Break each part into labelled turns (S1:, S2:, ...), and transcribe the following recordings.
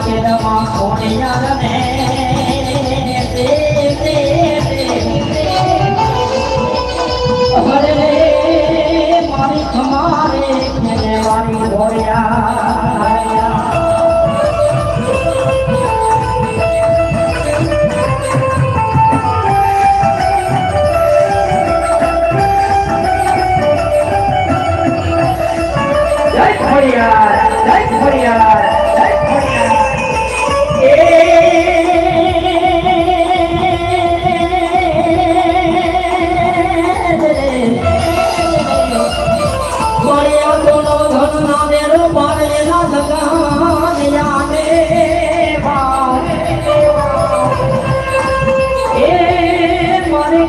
S1: છેદમાં કોણિયા રમે તે તે તે હરે મારી ખમારે મેને વાણી ધોર્યા Yeah.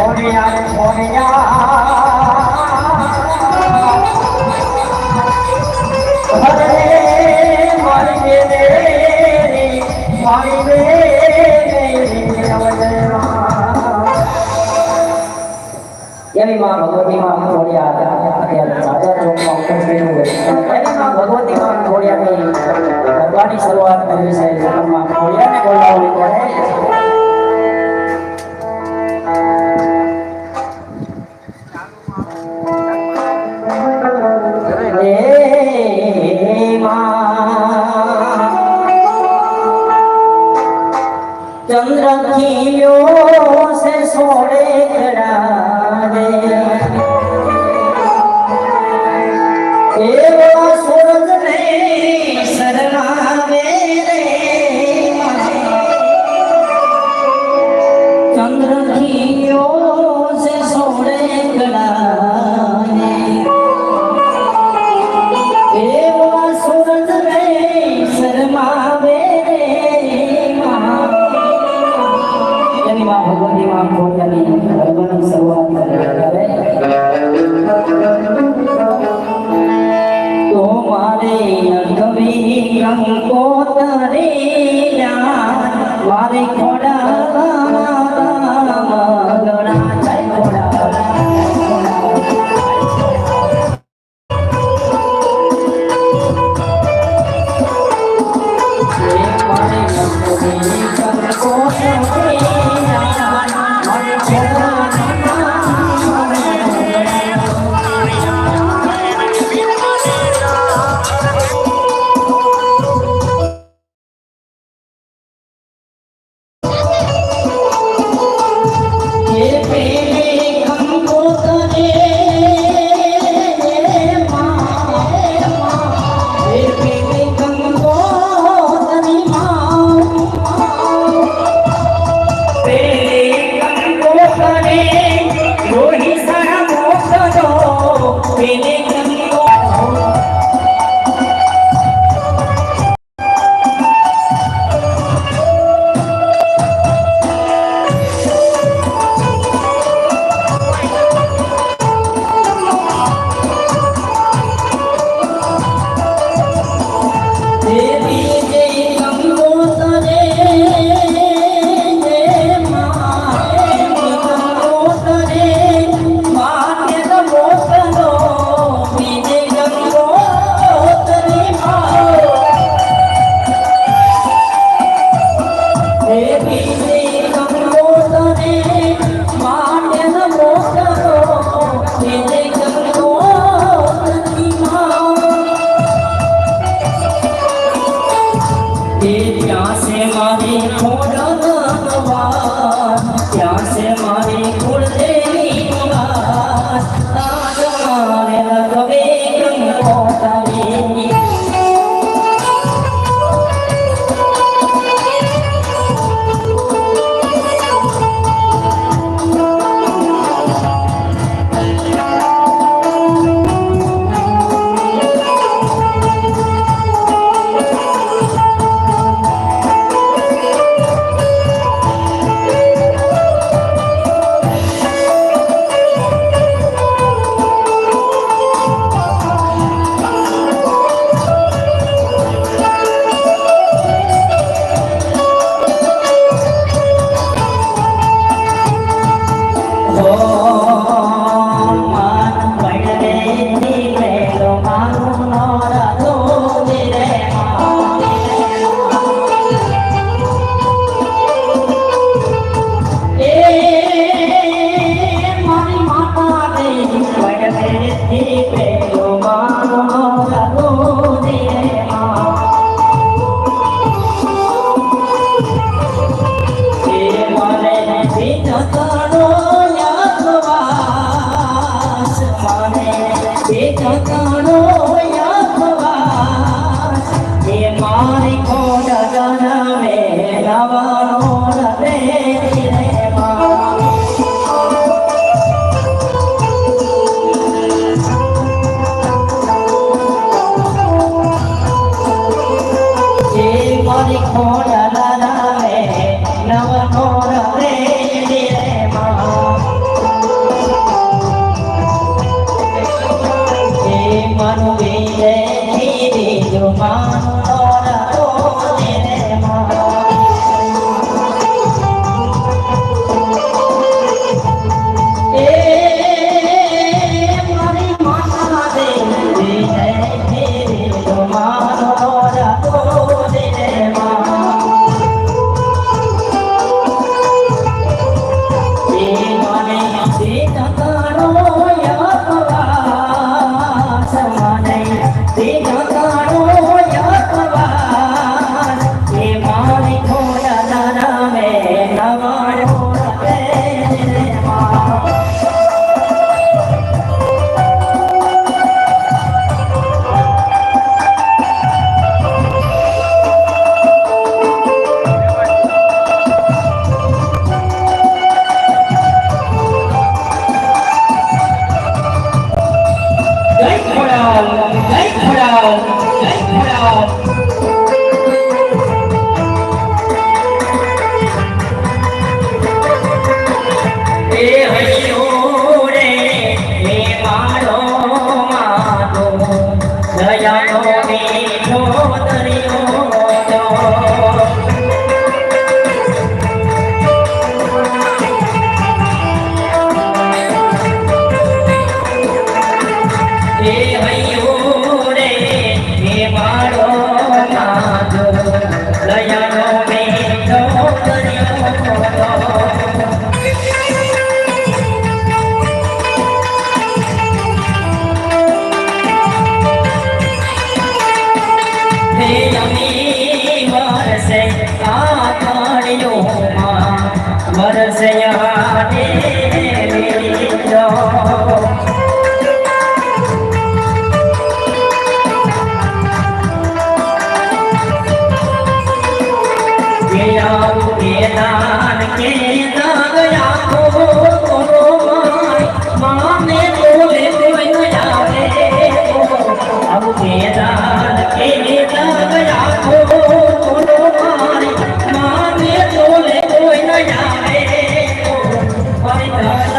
S1: সোনিয়া সোনিয়া એની માં ભગવત વારે ખોડા મારી Come. 감사합니다.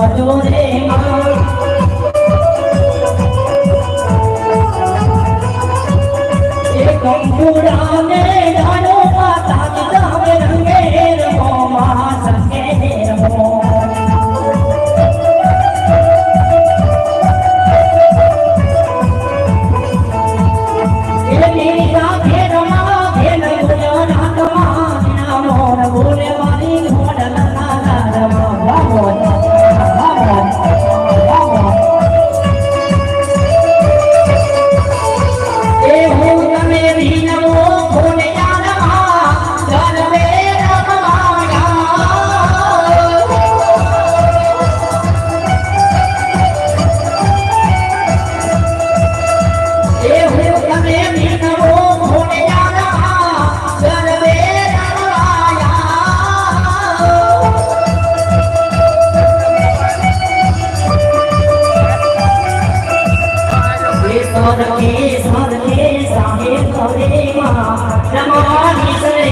S1: રમજો રે સ્વર્ગે સ્વર્ગે સામે કરે માં નમો વિસરે